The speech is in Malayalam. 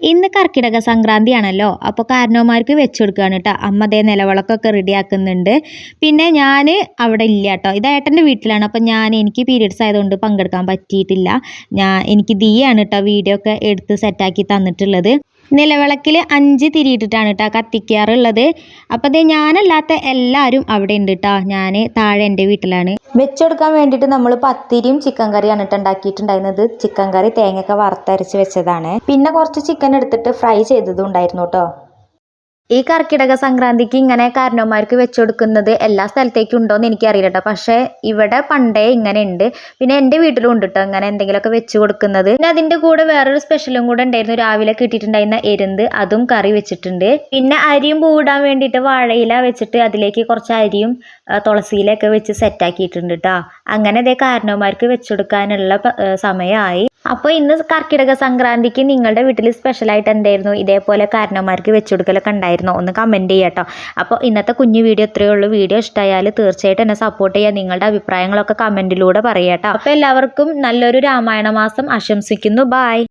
ഇന്ന് കർക്കിടക സംക്രാന്തിയാണല്ലോ. അപ്പോൾ കാരണവന്മാർക്ക് വെച്ച് കൊടുക്കുകയാണ് കേട്ടോ അമ്മ അതേ നിലവിളക്കൊക്കെ റെഡിയാക്കുന്നുണ്ട് പിന്നെ ഞാൻ അവിടെ ഇല്ല കേട്ടോ ഇത് ഏട്ടന്റെ വീട്ടിലാണ്. അപ്പോൾ ഞാൻ എനിക്ക് പീരീഡ്സ് ആയതുകൊണ്ട് പങ്കെടുക്കാൻ പറ്റിയിട്ടില്ല. ഞാൻ എനിക്ക് ദിയാണ് കേട്ടോ വീഡിയോ ഒക്കെ എടുത്ത് സെറ്റാക്കി തന്നിട്ടുള്ളത്. നിലവിളക്കിൽ അഞ്ച് തിരിയിട്ടിട്ടാണ് കേട്ടോ കത്തിക്കാറുള്ളത്. അപ്പോൾ അത് ഞാനല്ലാത്ത എല്ലാവരും അവിടെ ഉണ്ട് കേട്ടോ ഞാൻ താഴെ എന്റെ വീട്ടിലാണ്. വെച്ചെടുക്കാൻ വേണ്ടിയിട്ട് നമ്മൾ പത്തിരിയും ചിക്കൻ കറിയാണ് കേട്ടോ ഉണ്ടാക്കിയിട്ടുണ്ടായിരുന്നത്. ചിക്കൻ കറി തേങ്ങയൊക്കെ വറുത്തരച്ച് വെച്ചതാണ്. പിന്നെ കുറച്ച് ചിക്കൻ എടുത്തിട്ട് ഫ്രൈ ചെയ്തതും ഉണ്ടായിരുന്നു കേട്ടോ ഈ കർക്കിടക സംക്രാന്തിക്ക് ഇങ്ങനെ കാരണവന്മാർക്ക് വെച്ചുകൊടുക്കുന്നത് എല്ലാ സ്ഥലത്തേക്കും ഉണ്ടോയെന്ന് എനിക്കറിയില്ല കേട്ടോ പക്ഷേ ഇവിടെ പണ്ടേ ഇങ്ങനെ ഉണ്ട് പിന്നെ എന്റെ വീട്ടിലും ഉണ്ട് കേട്ടോ ഇങ്ങനെ എന്തെങ്കിലുമൊക്കെ വെച്ച് കൊടുക്കുന്നത്. പിന്നെ അതിന്റെ കൂടെ വേറൊരു സ്പെഷ്യലും കൂടെ ഉണ്ടായിരുന്നു. രാവിലെ കിട്ടിയിട്ടുണ്ടായിരുന്ന എരുന്ത്. അതും കറി വെച്ചിട്ടുണ്ട്. പിന്നെ അരിയും പൂടാൻ വേണ്ടിയിട്ട് വാഴയില വെച്ചിട്ട് അതിലേക്ക് കുറച്ച് അരിയും തുളസിയിലൊക്കെ വെച്ച് സെറ്റാക്കിയിട്ടുണ്ട് കേട്ടോ അങ്ങനെ അതേ കാരണവന്മാർക്ക് വെച്ചുകൊടുക്കാനുള്ള സമയമായി. അപ്പോൾ ഇന്ന് കർക്കിടക സംക്രാന്തിക്ക് നിങ്ങളുടെ വീട്ടിൽ സ്പെഷ്യലായിട്ട് എന്തായിരുന്നു? ഇതേപോലെ കാരണവന്മാർക്ക് വെച്ചുകൊടുക്കലൊക്കെ ഉണ്ടായിരുന്നോ? ഒന്ന് കമന്റ് ചെയ്യാം കേട്ടോ അപ്പോൾ ഇന്നത്തെ കുഞ്ഞു വീഡിയോ ഇത്രയേ ഉള്ളൂ. വീഡിയോ ഇഷ്ടമായാൽ തീർച്ചയായിട്ടും എന്നെ സപ്പോർട്ട് ചെയ്യുക. നിങ്ങളുടെ അഭിപ്രായങ്ങളൊക്കെ കമന്റിലൂടെ പറയാം അപ്പോൾ എല്ലാവർക്കും നല്ലൊരു രാമായണ മാസം ആശംസിക്കുന്നു. ബായ്